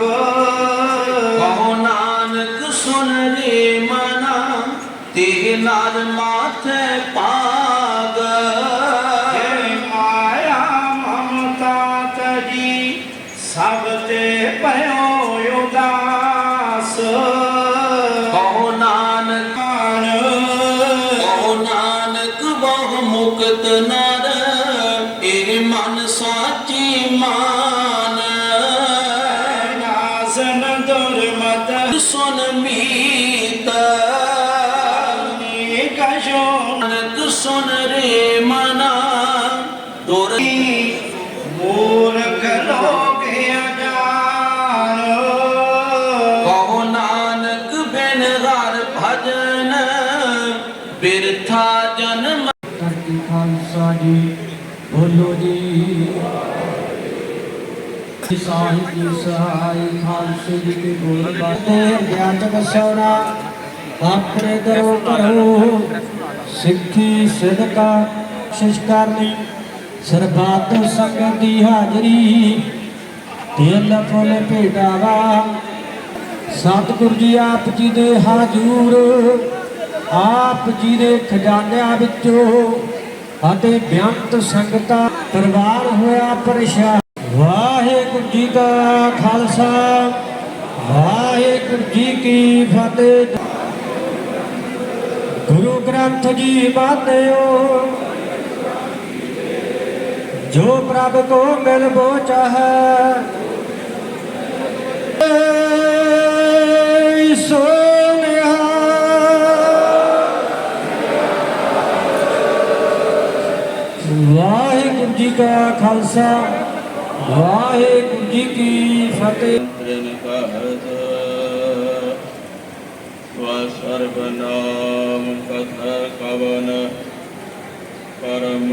ਕਹੋ ਨਾਨਕ ਸੁਨ ਰੇ ਮਨਾ ਤੇ ਨਾਲ ਮਾਥੇ ਪਾਗ ਹੇ ਮਾਇਆ ਮਮਤਾ ਤਜੀ ਸਭ ਤੇ ਭਇਓ ਉਦਾਸ। ਕਹੋ ਨਾਨਕ ਕਹੋ ਨਾਨਕ ਬਹੁ ਮੁਕਤ ਨਰ ਨਾਸਨ ਦੁਰਮਤ ਸੁਨ ਮੀਤ ਨੀ ਕਸ਼ੋ ਨਾਨਕ ਸੁਨ ਰੇ ਮਨਾ ਦੁਰ ਮੂਰਖ ਲੋਕ ਅਜਾਨ ਬਿਨ ਹਰ ਭਜਨ ਬਿਰਥਾ ਜਨਮ ਧਰਤੀ ਖਾਲਸਾ ਜੀ, ਬੋਲੋ ਜੀ। ਸਾਹਿਬ ਜੀ ਸਹਾਈ ਖਾਲਸੇ ਜੀ ਕੇ ਬੋਲ ਬਾਤੇ ਗਿਆਨ ਬਸਉਣਾ ਆਪਣੇ ਦਰੋ ਕਰੋ ਸਿੱਖੀ ਸਿਦਕਾ ਸ਼ਿਸ਼ਕਰਨੀ ਸਰਬਾਤ ਸੰਗਤ ਦੀ ਹਾਜ਼ਰੀ। ਤੇਲ ਫੁੱਲ ਭੇਟਾਵਾ। ਸਤਿਗੁਰੂ ਜੀ ਆਪ ਜੀ ਦੇ ਹਾਜ਼ੂਰ। ਆਪ ਜੀ ਦੇ ਖਜ਼ਾਨਿਆਂ ਵਿੱਚੋਂ ਅਤੇ ਬਿਆੰਤ ਸੰਗਤਾਂ ਪਰਿਵਾਰ ਹੋਇਆ ਪਰੇਸ਼ਾਨ ਵਾਹਿਗੁਰੂ ਜੀ ਕਾ ਖਾਲਸਾ, ਵਾਹਿਗੁਰੂ ਜੀ ਕੀ ਫਤਿਹ। ਗੁਰੂ ਗ੍ਰੰਥ ਜੀ ਬਾਤਿਓ, ਜੋ ਪ੍ਰਭ ਕੋ ਮਿਲ ਬੋ ਚਾਹੈ ਸੋਨਿਆ। ਵਾਹਿਗੁਰੂ ਜੀ ਕਾ ਖਾਲਸਾ। ਵਾਹਿਗੁਰੂ ਜੀ ਕੀ ਫਤਿਹ। ਜਨ ਕਹਤ ਵਸਰਬ ਨਾਮ ਕਥ ਕਵਨ ਪਰਮ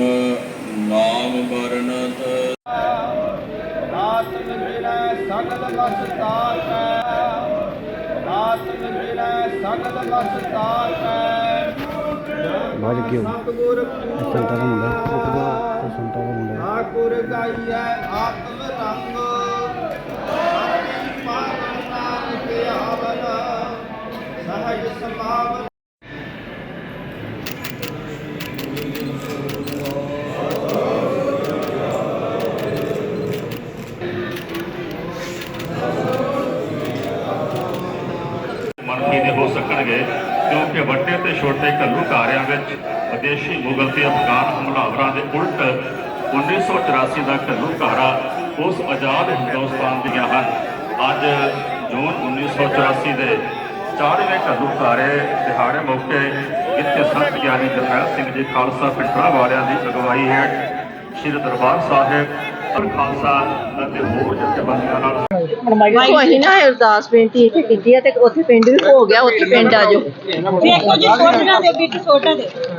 ਨਾਮ ਵਰਣਤ। ਆਤਮ ਮਿਲੈ ਸਗਲ ਵਸ ਤਾਕੈ ਆਤਮ ਮਿਲੈ ਸਗਲ ਵਸ ਤਾਕੈ ਵੱਜ ਗਿਓ। ਸਤਿਗੁਰ ਸੰਤਾ ਦਾ ਮੁੰਡਾ ਠਾਕੁਰ ਗਾਈਐ ਆਤਮ ਰੰਗ। ਆਤਮ ਪਾਵਨ ਨਾਨਕ ਆਵਨ। ਸਹਜ ਸਮਾਵਨ ਹੋ ਸਕਣਗੇ, ਕਿਉਂਕਿ ਵੱਡੇ ਤੇ ਛੋਟੇ ਘੱਲੂਘਾਰਿਆਂ ਵਿੱਚ ਵਿਦੇਸ਼ੀ ਮੁਗਲ ਤੇ ਅਫਗਾਨ ਹਮਲਾਵਰਾਂ ਦੇ ਉਲਟ 1984 ਦਾ ਘੱਲੂਘਾਰਾ ਉਸ ਆਜ਼ਾਦ ਹਿੰਦੁਸਤਾਨ ਦੀਆਂ ਹਨ। ਅੱਜ ਜੂਨ 1984 ਦੇ 40ਵੇਂ ਘੱਲੂਘਾਰੇ ਦਿਹਾੜੇ ਮੌਕੇ ਇੱਥੇ ਸੰਤ ਗਿਆਨੀ ਜਰਨੈਲ ਸਿੰਘ ਜੀ ਖਾਲਸਾ ਪਿੰਡਰਾ ਵਾਲਿਆਂ ਦੀ ਅਗਵਾਈ ਹੇਠ ਸ੍ਰੀ ਦਰਬਾਰ ਸਾਹਿਬ ਅਰ ਖਾਲਸਾ ਅਤੇ ਹੋਰ ਜਥੇਬੰਦੀਆਂ ਨਾਲ ਕੋਈ ਨਾ ਅਰਦਾਸ ਬੇਨਤੀ ਇੱਥੇ ਕੀਤੀ ਹੈ ਤੇ ਉੱਥੇ ਪਿੰਡ ਵੀ ਹੋ ਗਿਆ ਉੱਥੇ ਪਿੰਡ ਆ ਜਾਓ। ਦੇਖੋ ਜੀ ਛੋਟੀਆਂ ਦੇ ਵਿੱਚ ਛੋਟਾ ਦੇ।